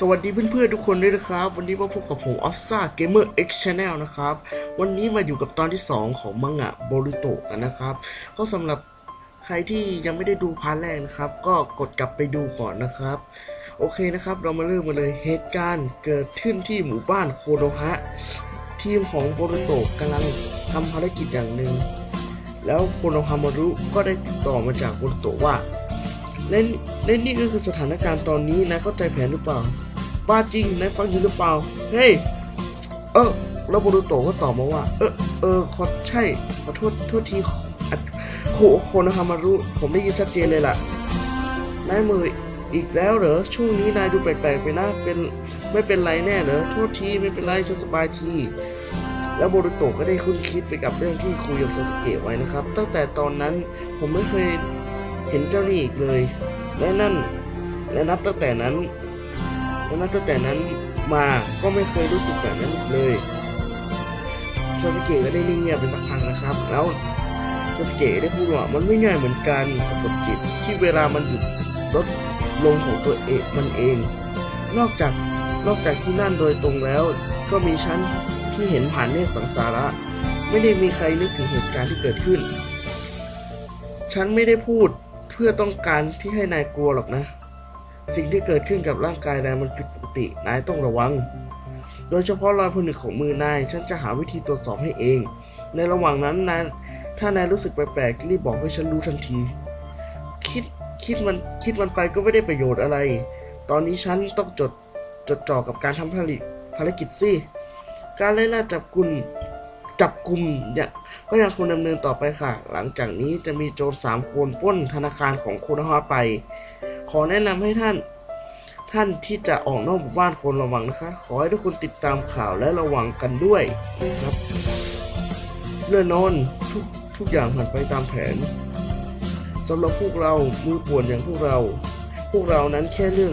สวัสดีเพื่อนๆทุกคนด้วยนะครับ วันนี้มาพบกับผมออสซ่าเกมเมอร์ X Channel นะครับ วันนี้มาอยู่กับตอนที่ 2 ของมังงะโบริโตะนะครับ ก็สำหรับใครที่ยังไม่ได้ดูพาร์ทแรกนะครับ ก็กดกลับไปดูก่อนนะครับ โอเคนะครับ เรามาเริ่มกันเลยเหตุการณ์เกิดขึ้นที่หมู่บ้านโคโนฮะ ทีมของโบริโตะกำลังทำภารกิจอย่างหนึ่งแล้วโคโนฮามารุก็ได้ติดต่อมาจากโบริโตะว่าเล่นเล่นนี่ก็คือสถานการณ์ตอนนี้นายเข้าใจแผนหรือเปล่า บ้าจริงนายฟังอยู่หรือเปล่า เฮ้ย เออ แล้วโบรูโตะก็ตอบมาว่า เออ เออ ขอใช่ ขอโทษ โทษทีอัดโคโคนะฮามารุผมได้ยินชัดเจนเลยล่ะ นายมืออีกแล้วเหรอ ช่วงนี้นายดูแปลกๆไปนะ เป็น ไม่เป็นไรแน่เหรอ โทษทีไม่เป็นไรฉันสบายทีแล้วโบรูโตะก็ได้คุ้นคิดไปกับเรื่องที่คุยกับซาสเกะไว้นะครับ ตั้งแต่ตอนนั้นผมไม่เคยเห็นเจ้านี่อีกเลย และนั่น และนับตั้งแต่นั้น และนับตั้งแต่นั้นมาก็ไม่เคยรู้สึกแบบนั้นเลยซาสเกะก็ได้นิ่งเงียบไปสักพักนะครับ แล้วซาสเกะได้พูดว่ามันไม่ง่ายเหมือนกันสะกดจิตที่เวลามันหยุดลดลงของตัวเองมันเอง นอกจากนอกจากที่นั่นโดยตรงแล้ว ก็มีฉันที่เห็นผ่านเนตรสังสาระ ไม่ได้มีใครนึกถึงเหตุการณ์ที่เกิดขึ้น ฉันไม่ได้พูดเพื่อต้องการที่ให้นายกลัวหรอกนะ สิ่งที่เกิดขึ้นกับร่างกายนายมันผิดปกติ นายต้องระวัง โดยเฉพาะรอยผนึกของมือนาย ฉันจะหาวิธีตรวจสอบให้เอง ในระหว่างนั้นนายถ้านายรู้สึกแปลกๆรีบบอกให้ฉันรู้ทันที คิดคิดมันคิดมันไปก็ไม่ได้ประโยชน์อะไร ตอนนี้ฉันต้องจดจดจ่อกับการทำภารกิจภารกิจสิการไล่ล่าจับกุมจับกลุ่มเนี่ยก็ยังคงดำเนินต่อไปค่ะ หลังจากนี้จะมีโจรสามคนปล้นธนาคารของคุณฮาไป ขอแนะนำให้ท่าน ท่านที่จะออกนอกหมู่บ้านควรระวังนะคะ ขอให้ทุกคนติดตามข่าวและระวังกันด้วยนะครับเรื่อนอนทุกทุกอย่างผ่านไปตามแผนสำหรับพวกเรามือป่วนอย่างพวกเรา พวกเรานั้นแค่เรื่อง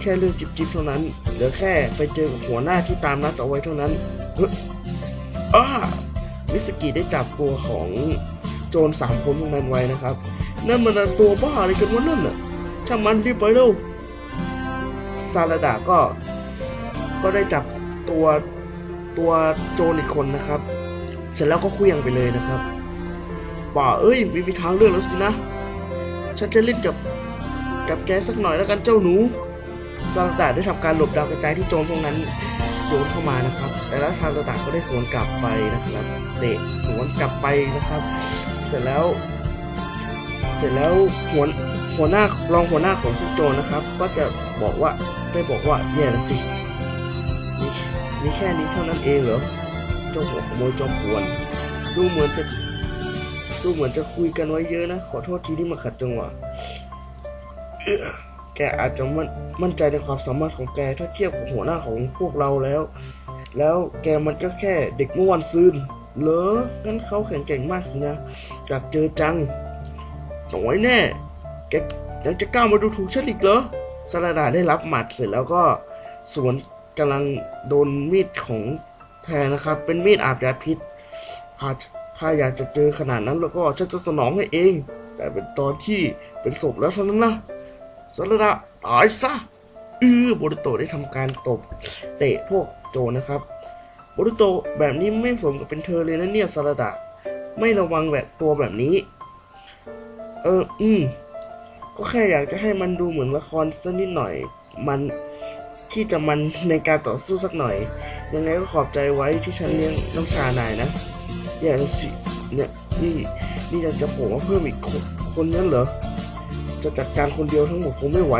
แค่เรื่องจิบจิบๆเท่านั้นเหลือแค่ไปเจอกับหัวหน้าที่ตามนัดเอาไว้เท่านั้นเฮ้ยอ้ามิสกิได้จับตัวของโจรสามคนนั้นไว้นะครับ นั่นมันตัวบ้าอะไรกันวะนั่นน่ะ ช่างมันรีบไปเร็วซาลาดาก็ ก็ได้จับตัวตัวโจรอีกคนนะครับ เสร็จแล้วก็คลื่องไปเลยนะครับป่าเอ้ยไม่มีทางเลือกแล้วสินะ ฉันจะเล่นกับกับแกสักหน่อยแล้วกันเจ้าหนูซาลาดาได้ทำการหลบดาวกระจายที่โจรพวกนั้นโยนเข้ามานะครับ แต่แล้วซาลาดาก็ได้สวนกลับไปนะครับเตะสวนกลับไปนะครับ เสร็จแล้ว เสร็จแล้วหัว หัวหน้ารองหัวหน้าของพวกโจรนะครับ ก็จะบอกว่าได้บอกว่าแย่ละสิมีมีแค่นี้เท่านั้นเองเหรอเจ้าหัวขโมยจอมปวนดูเหมือนจะดูเหมือนจะคุยกันไว้เยอะนะ ขอโทษทีที่มาขัดจังหวะแกอาจจะมั่นมั่นใจในความสามารถของแกถ้าเทียบกับหัวหน้าของพวกเราแล้ว แล้วแกมันก็แค่เด็กเมื่อวันซืนเหรองั้นเขาแข็งแกร่งมากสินะจากเจอจังหน่อยแน่ แกยังจะกล้ามาดูถูกฉันอีกเหรอสราดาได้รับหมัดเสร็จแล้วก็สวนกำลังโดนมีดของแทนนะครับ เป็นมีดอาบยาพิษถ้าถ้าอยากจะเจอขนาดนั้นแล้วก็ฉันจะสนองให้เอง แต่เป็นตอนที่เป็นศพแล้วเท่านั้นนะสราดาตายซะอือโบรุโตได้ทำการตบเตะพวกโจนะครับโบรุโตแบบนี้ไม่สมกับเป็นเธอเลยนะเนี่ยสราดาไม่ระวังแบบตัวแบบนี้ เออ อืม ก็แค่อยากจะให้มันดูเหมือนละครสักนิดหน่อย มันที่จะมันในการต่อสู้สักหน่อย ยังไงก็ขอบใจไว้ที่ฉันเลี้ยงน้องชานายนะ อย่าสิเนี่ยนี่นี่อยากจะโผล่มาเพิ่มอีกคนคนนั้นเหรอ จะจัดการคนเดียวทั้งหมดคงไม่ไหว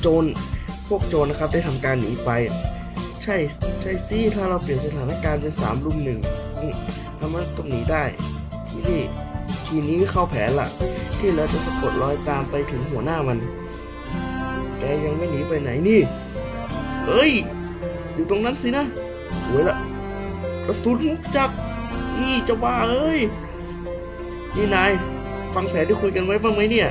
โจรพวกโจรนะครับได้ทำการหนีไป ใช่ใช่สิถ้าเราเปลี่ยนสถานการณ์เป็นสามลุมหนึ่งทำให้ตรงหนีได้ ที่นี่ทีนี้เข้าแผนละ ที่เหลือจะสะกดรอยตามไปถึงหัวหน้ามัน แกยังไม่หนีไปไหนนี่เอ้ย อยู่ตรงนั้นสินะ สวยละกระสุนจักรนี่จะบ้าเอ้ย นี่นาย ฟังแผนที่คุยกันไว้บ้างไหมเนี่ย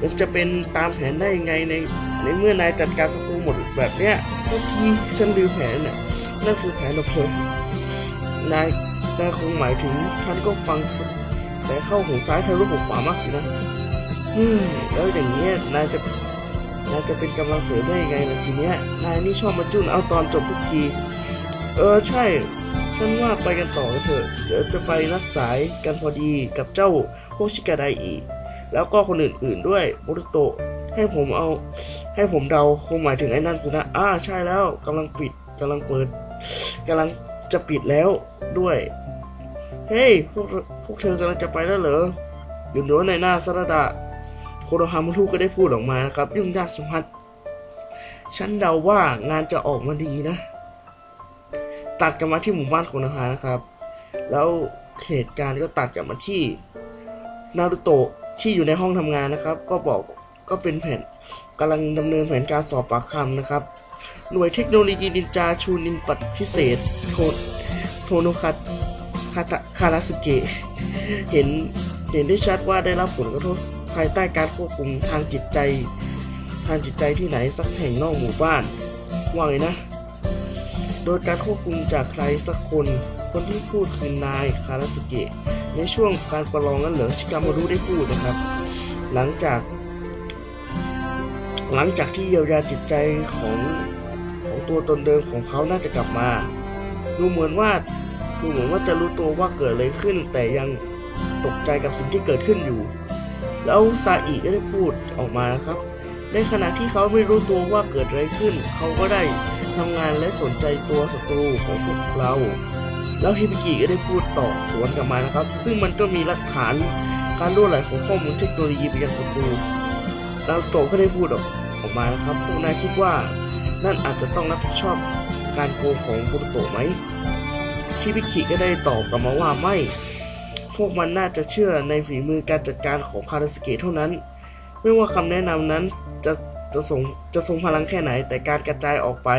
มันจะเป็นตามแผนได้ยังไงในในเมื่อนายจัดการศัตรูหมดแบบเนี้ยก็ทีฉันลืมแผนน่ะนั่นคือแผนของเธอนายนายคงหมายถึงฉันก็ฟัง แต่เข้าหูซ้ายทะลุหูขวามากสินะเฮ้ยแล้วอย่างเงี้ยนายจะนายจะเป็นกำลังเสริมได้ยังไงล่ะทีเนี้ยนายนี่ชอบมาจุนเอาตอนจบทุกที เออใช่ ฉันว่าไปกันต่อเถอะ เดี๋ยวจะไปนัดสายกันพอดีกับเจ้าโฮชิกาไดอีก แล้วก็คนอื่นๆด้วยโบรุโตะให้ผมเอา ให้ผมเดาคงหมายถึงไอ้นั่นสินะอ่าใช่แล้วกำลังปิดกำลังเปิดกำลังจะปิดแล้วด้วย เฮ้ย พวกพวกเธอกำลังจะไปแล้วเหรออยู่โน้นในหน้าสระดะโคโนฮามุทุก็ได้พูดออกมานะครับ ยุ่งยากสมพัดฉันเดาว่างานจะออกมาดีนะ ตัดกลับมาที่หมู่บ้านโคโนฮานะครับ แล้วเหตุการณ์ก็ตัดกลับมาที่นารุโตะที่อยู่ในห้องทำงานนะครับ ก็บอกก็เป็นแผนกำลังดำเนินแผนการสอบปากคำนะครับ หน่วยเทคโนโลยีนินจาชูนินปัดพิเศษโทโทโนคัต คาตคาราสเกะเห็นเห็นได้ชัดว่าได้รับผลกระทบภายใต้การควบคุมทางจิตใจ ทางจิตใจที่ไหนสักแห่งนอกหมู่บ้านว่าไงนะ โดยการควบคุมจากใครสักคน คนที่พูดคือนายคาราสเกะในช่วงการประลองนั้นเหรอชิกามารุได้พูดนะครับ หลังจาก หลังจากที่เยียวยาจิตใจของของตัวตนเดิมของเขาน่าจะกลับมา ดูเหมือนว่า ดูเหมือนว่าจะรู้ตัวว่าเกิดอะไรขึ้น แต่ยังตกใจกับสิ่งที่เกิดขึ้นอยู่ แล้วซาอิก็ได้พูดออกมานะครับ ในขณะที่เขาไม่รู้ตัวว่าเกิดอะไรขึ้น เขาก็ได้ทำงานและสนใจตัวศัตรูของพวกเรา แล้วฮิบิกิก็ได้พูดต่อสวนกลับมานะครับ ซึ่งมันก็มีหลักฐานการรั่วไหลของข้อมูลเทคโนโลยีไปยังศัตรูแล้วโตก็ได้พูดออกออกมานะครับพวกนายคิดว่านั่นอาจจะต้องรับผิดชอบการโกงของบุรุโตไหม คิบิคิก็ได้ตอบกลับมาว่าไม่ พวกมันน่าจะเชื่อในฝีมือการจัดการของคาราสเกะเท่านั้น ไม่ว่าคำแนะนำนั้นจะจะส่งจะทรงพลังแค่ไหน แต่การกระจายออกไป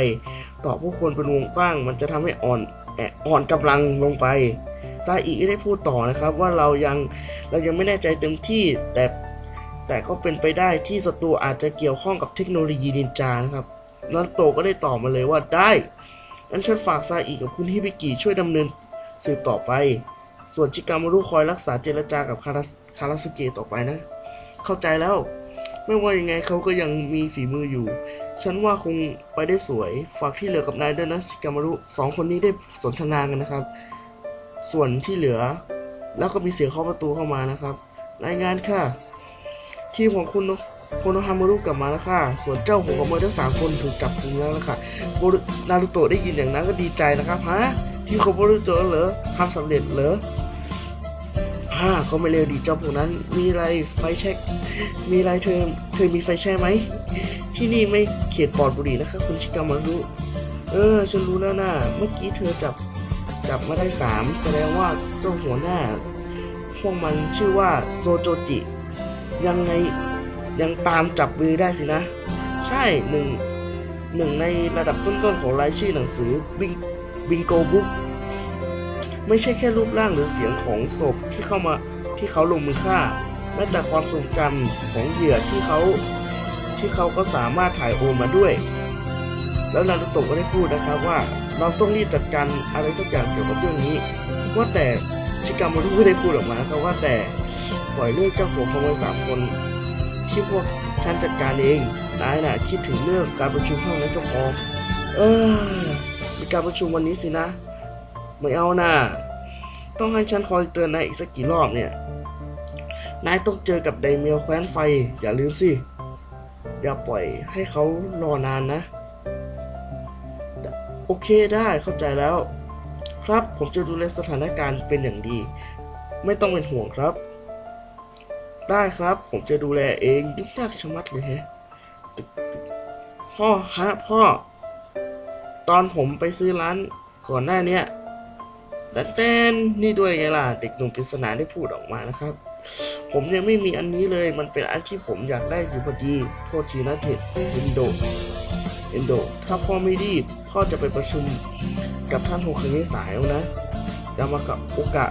ต่อผู้คนเป็นวงกว้าง มันจะทำให้อ่อนแออ่อนกำลังลงไปซาอิได้พูดต่อนะครับว่าเรายังเรายังไม่แน่ใจเต็มที่แต่แต่ก็เป็นไปได้ที่ศัตรูอาจจะเกี่ยวข้องกับเทคโนโลยีนินจานะครับนันโตก็ได้ตอบมาเลยว่าได้ งั้นฉันฝากซาอิกับคุณฮิบิกิช่วยดำเนินสืบต่อไป ส่วนชิกามารุคอยรักษาเจรจากับคาราคาราสเกะต่อไปนะ เข้าใจแล้ว ไม่ว่ายังไงเขาก็ยังมีฝีมืออยู่ ฉันว่าคงไปได้สวย ฝากที่เหลือกับนายด้วยนะชิกามารุสองคนนี้ได้สนทนากันนะครับ ส่วนที่เหลือ แล้วก็มีเสียงเคาะประตูเข้ามานะครับ รายงานค่ะ ทีมของคุณ โคโนฮามารุกลับมาแล้วค่ะ ส่วนเจ้าหัวขโมยทั้งสามคนถูกจับกุมแล้วนะคะโนารุโตะได้ยินอย่างนั้นก็ดีใจนะครับฮะทีมของโบรุโตะเหรอทำสำเร็จเหรอฮ่าเขาไม่เร็วดีเจ้าพวกนั้น มีอะไรไฟแช็กมีอะไรเธอเธอมีไฟแช็กไหม ที่นี่ไม่เขตปลอดบุหรี่นะคะคุณชิกามารุเออ ฉันรู้แล้วนะเมื่อกี้เธอจับจับมาได้สามแสดงว่าเจ้าหัวหน้า พวกมันชื่อว่าโซโจจิ ยังไง ยังตามจับมือได้สินะ ใช่หนึ่งหนึ่งในระดับต้นๆของรายชื่อหนังสือบิงบิงโกบุ๊กไม่ใช่แค่รูปร่างหรือเสียงของศพที่เข้ามาที่เขาลงมือฆ่าแม้แต่ความทรงจำของเหยื่อที่เขาที่เขาก็สามารถถ่ายโอนมาด้วย แล้วนารุโตะก็ได้พูดนะครับว่าเราต้องรีบจัดการอะไรสักอย่างเกี่ยวกับเรื่องนี้ ว่าแต่ชิกามารุก็ได้พูดออกมาครับว่าแต่ปล่อยเรื่องเจ้าหัวขโมยสามคน ที่พวกฉันจัดการเองนายน่ะคิดถึงเรื่องการประชุมเท่านั้นก็พอเออมีการประชุมวันนี้สินะ ไม่เอานะ่ะต้องให้ฉันคอยเตือนนายอีกสักกี่รอบเนี่ย นายต้องเจอกับไดเมียวแคว้นไฟ อย่าลืมสิ อย่าปล่อยให้เขารอนานนะ โอเคได้เข้าใจแล้ว ครับผมจะดูแลสถานการณ์เป็นอย่างดี ไม่ต้องเป็นห่วงครับ ได้ครับ ผมจะดูแลเองยุ่งยากชะมัดเลยฮะพ่อฮะพ่อ ตอนผมไปซื้อร้านก่อนหน้าเนี้ยดันเต้นนี่ด้วยไงล่ะเด็กหนุ่มปริศนาได้พูดออกมานะครับ ผมยังไม่มีอันนี้เลยมันเป็นอันที่ผมอยากได้อยู่พอดี โทษทีนะเท็ดเอนโดเอนโด ถ้าพ่อไม่รีบพ่อจะไปประชุมกับท่านโฮคังเงสายแล้วนะยามากับโอกะ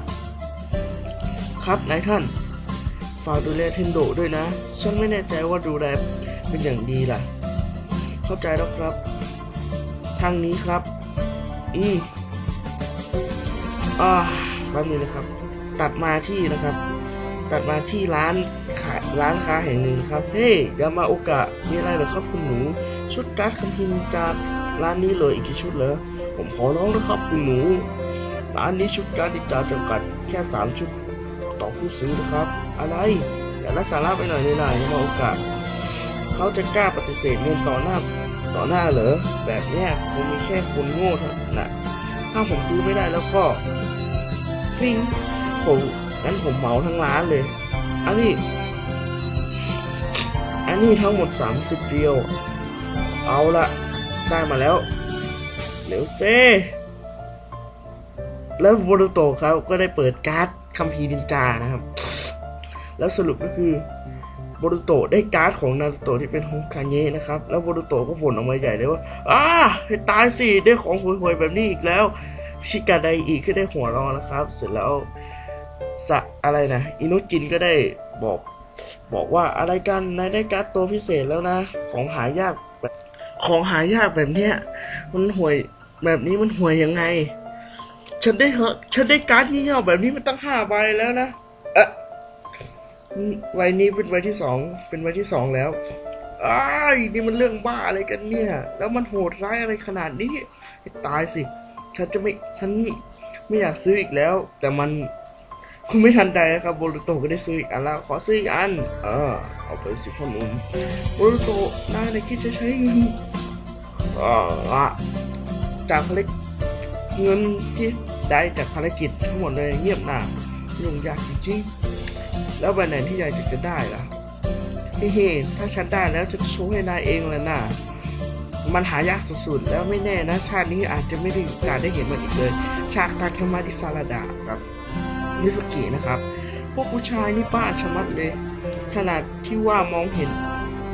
ครับนายท่าน ฝากดูแลเทนโดด้วยนะ ฉันไม่แน่ใจว่าดูแลเป็นอย่างดีล่ะ เข้าใจแล้วครับ ทางนี้ครับ อืมอ่าแป๊บนึงนะครับ ตัดมาที่นะครับ ตัดมาที่ร้านขายร้านค้าแห่งหนึ่งครับ เฮ้ยยามาโอกะมีอะไรเหรอครับคุณหนู ชุดการ์ดคัมพินจากร้านนี้เลยอีกกี่ชุดเหรอ ผมขอร้องนะครับคุณหนู ร้านนี้ชุดการ์ดดิจาจำกัดแค่สามชุดต่อผู้ซื้อนะครับ อะไรอย่าละสาระไปหน่อยเลยนะยามาโอกะเขาจะกล้าปฏิเสธเงินต่อหน้าต่อหน้าเหรอแบบเนี้ยคงมีแค่คนโง่เท่านั้นนะถ้าผมซื้อไม่ได้แล้วก็จริงผมงั้นผมเหมาทั้งร้านเลยอันนี้อันนี้ทั้งหมด 30เดียว เอาละได้มาแล้วเร็วเซแล้วโบรูโตเขาก็ได้เปิดการ์ดคัมภีร์นินจานะครับ แล้วสรุปก็คือโบรูโตะได้การ์ดของนารูโตะที่เป็นฮงคาเงะนะครับ แล้วโบรูโตะก็บ่นออกมาใหญ่เลยว่าอ้าให้ตายสิได้ของห่วยๆแบบนี้อีกแล้ว ชิกาไดอีก็ได้หัวเรอนะครับ เสร็จแล้วสะอะไรนะอินุจินก็ได้บอกบอกว่าอะไรกันนายได้การ์ดตัวพิเศษแล้วนะ ของหายากแบบของหายากแบบเนี้ยมันห่วยแบบนี้มันห่วยยังไง ฉันได้เหอะฉันได้การ์ดที่เหี่ยแบบนี้มันตั้งห้าใบแล้วนะเอะ ใบนี้เป็นใบที่สองเป็นใบที่สองแล้วอ้ายนี่มันเรื่องบ้าอะไรกันเนี่ย แล้วมันโหดร้ายอะไรขนาดนี้ตายสิ ฉันจะไม่ฉันไม่อยากซื้ออีกแล้ว แต่มันคงไม่ทันใจนะครับโบรุโตก็ได้ซื้ออีกอันแล้วขอซื้ออีกอันเออเอาไปสิพ่อหนุ่มโบรุโตะนายได้คิดจะใช้เงินอ่าจากภารกิจเงินที่ได้จากภารกิจทั้งหมดเลยเงียบหนายุ่งยากจริงๆ แล้ววันไหนที่ยายจะได้ล่ะเฮ้ถ้าฉันได้แล้วจะโชว์ให้นายเองแล้วนะมันหายากสุดๆ แล้วไม่แน่นะ ชาตินี้อาจจะไม่ได้โอกาสได้เห็นมันอีกเลย ฉากทาเคมาดิซาราดะกับมิสกินะครับ พวกผู้ชายนี่บ้าชะมัดเลย ขนาดที่ว่ามองเห็น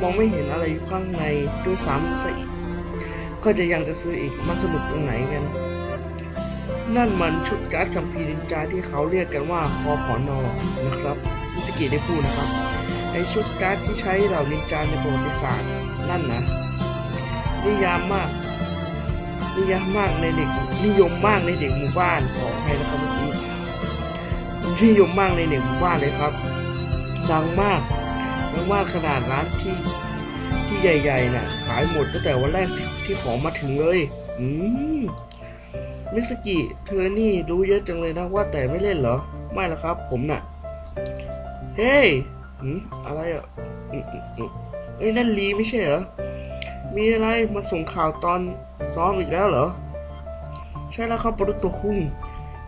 มองไม่เห็นอะไรอยู่ข้างในด้วยซ้ำซะอีก ก็จะยังจะซื้ออีก มันสนุกตรงไหนกัน นั่นมันชุดการ์ดคัมภีร์นินจาที่เขาเรียกกันว่าคอผอนอนะครับ มิสกิได้พูดนะครับในชุดการ์ดที่ใช้เหล่านินจาในประวัติศาสตร์นั่นนะนิยามมากนิยามมากในเด็กนิยมมากในเด็กหมู่บ้านขอให้นะครับเมื่อกี้นิยมมากในเด็กหมู่บ้านเลยครับ ดังมากดังมากขนาดร้านที่ที่ใหญ่ๆน่ะ ขายหมดตั้งแต่วันแรกที่ของมาถึงเลย อืมมิสกิเธอนี่รู้เยอะจังเลยนะว่าแต่ไม่เล่นเหรอ ไม่ละครับ ผมน่ะ เฮ้ยหืมอะไรอะอืมอืมเอ้ยนั่นลีไม่ใช่เหรอ มีอะไรมาส่งข่าวตอนซ้อมอีกแล้วเหรอ ใช่แล้วครับปรุตโตคุง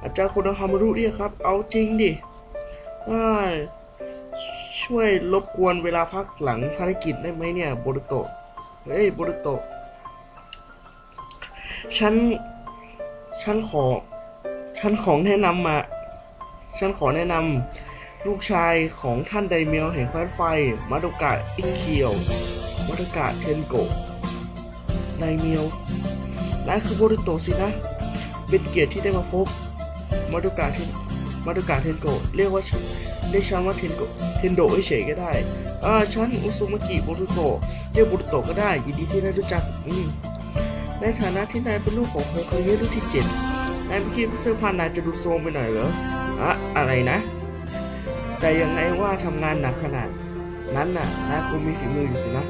อาจารย์คนฮามารุเรียครับ เอาจริงดิได้ช่วยรบกวนเวลาพักหลังภารกิจได้ไหมเนี่ยโบรุโตะ เฮ้ยโบรุโตะ ฉัน ฉันขอ ฉันของแนะนำมา ฉันขอแนะนำ ลูกชายของท่านไดเมียวแห่งแคว้นไฟ มาโดกะอิเคียว มาโดกะเทนโกะนายเมียวนายคือโบริโตสินะ เป็นเกียรติที่ได้มาพบ มาดุกาเทนมาดุกาเทนโกะเรียกว่าเรียกฉันว่าเทนโกะเทนโดเฉยๆก็ได้อ่าฉันอุซุมากิโบรุโตเรียกโบรุโตก็ได้ ยินดีที่ได้รู้จักอืมในฐานะที่นายเป็นลูกของโฮคาเงะรุ่นที่เจ็ดนายไม่คิดว่าเสื้อผ้านายจะดูโซมไปหน่อยเหรออะอะไรนะ แต่ยังไงว่าทำงานหนักขนาด นั้นน่ะนายคงมีฝีมืออยู่สินะ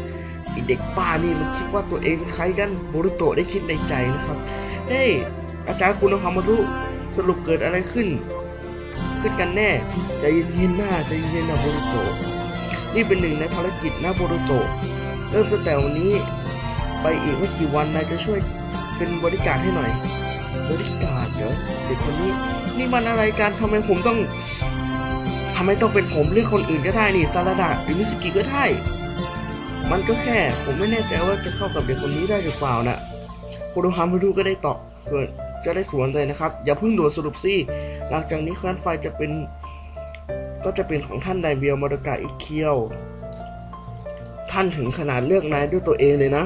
ไอเด็กป้านี่มันคิดว่าตัวเองใครกันโบรุโตะได้คิดในใจนะครับเฮ้ยอาจารย์คุณฮามารุสรุปเกิดอะไรขึ้น ขึ้นกันแน่ใจเย็นๆหน้าใจเย็นๆนะโบรุโตะนี่เป็นหนึ่งในภารกิจนะโบรุโตะเริ่มตั้งแต่วันนี้ ไปอีกไม่กี่วันนายจะช่วยเป็นบริการให้หน่อยบริการเหรอเด็กคนนี้ นี่มันอะไรกันทำไมผมต้องำไมต้องเป็นผมเลือกคนอื่นก็ได้นี่ซาลาดะหรือมิสกิก็ได้ มันก็แค่ผมไม่แน่ใจว่าจะเข้ากับเด็กคนนี้ได้หรือเปล่านะโคโดฮามารุก็ได้ตอบเพื่อจะได้สวนเลยนะครับ อย่าเพิ่งด่วนสรุปสิหลังจากนี้แคว้นไฟจะเป็น ก็จะเป็นของท่านนายเบียวมาดกะอีกเคียว ท่านถึงขนาดเลือกนายด้วยตัวเองเลยนะ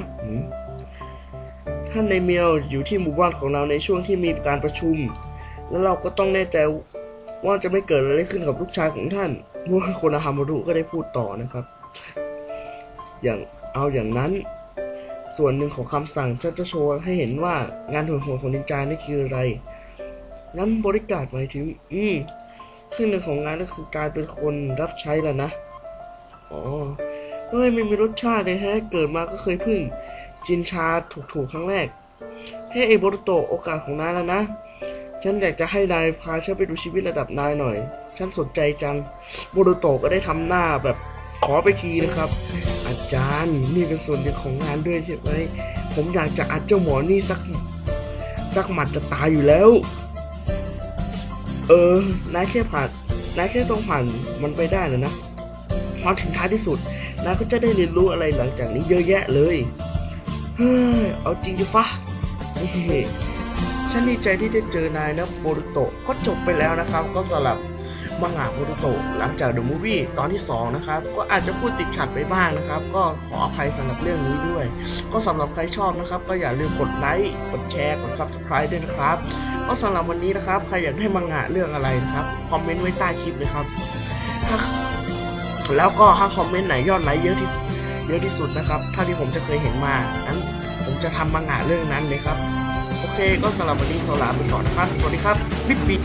ท่านนายเมียวอยู่ที่หมู่บ้านของเราในช่วงที่มีการประชุม แล้วเราก็ต้องแน่ใจ ว่าจะไม่เกิดอะไรขึ้นกับลูกชายของท่านพวกโคนาฮามารุก็ได้พูดต่อนะครับ อย่างเอาอย่างนั้น ส่วนหนึ่งของคำสั่งฉันจะโชว์ให้เห็นว่างานถุนหัวของนินจานี่คืออะไรงั้นบริการหมายถึง อืมครึ่งหนึ่งของงานก็คือการเป็นคนรับใช้แหละนะ อ๋อเฮ้ยไม่มีรสชาติเลยแฮะ เกิดมาก็เคยพึ่งจินชาถูกๆครั้งแรกเฮ้ไอ้โบรโตโอกาสของนายแล้วนะ ฉันอยากจะให้นายพาฉันไปดูชีวิตระดับนายหน่อย ฉันสนใจจังโบรุโตก็ได้ทำหน้าแบบขอไปทีนะครับ อาจารย์นี่เป็นส่วนหนึ่งของงานด้วยใช่ไหมผมอยากจะอัดเจ้าหมอนี่สักสักหมัดจะตายอยู่แล้ว เออนายแค่ผ่านนายแค่ต้องผ่านมันไปได้นะนะพอถึงท้ายที่สุดนายก็จะได้เรียนรู้อะไรหลังจากนี้เยอะแยะเลยเฮ้ยเอาจริงดิฟะเฮ้ย ฉันดีใจที่ได้เจอนายนะโบรุโตะก็จบไปแล้วนะครับ ก็สำหรับมังงะโบรุโตะหลังจากเดอะมูฟวี่ตอนที่ 2 นะครับ ก็อาจจะพูดติดขัดไปบ้างนะครับ ก็ขออภัยสำหรับเรื่องนี้ด้วย ก็สำหรับใครชอบนะครับ ก็อย่าลืมกดไลค์กดแชร์กด Subscribe ด้วยนะครับ ก็สำหรับวันนี้นะครับ ใครอยากได้มังงะเรื่องอะไรนะครับคอมเมนต์ไว้ใต้คลิปเลยครับถ้าแล้วก็ถ้าคอมเมนต์ไหนยอดไลค์เยอะที่สุดเยอะที่สุดนะครับเท่าที่ผมจะเคยเห็นมานั้นผมจะทำมังงะเรื่องนั้นเลยครับ โอเค ก็สำหรับวันนี้เราลาไปก่อนนะครับ สวัสดีครับบิ๊บบิ๊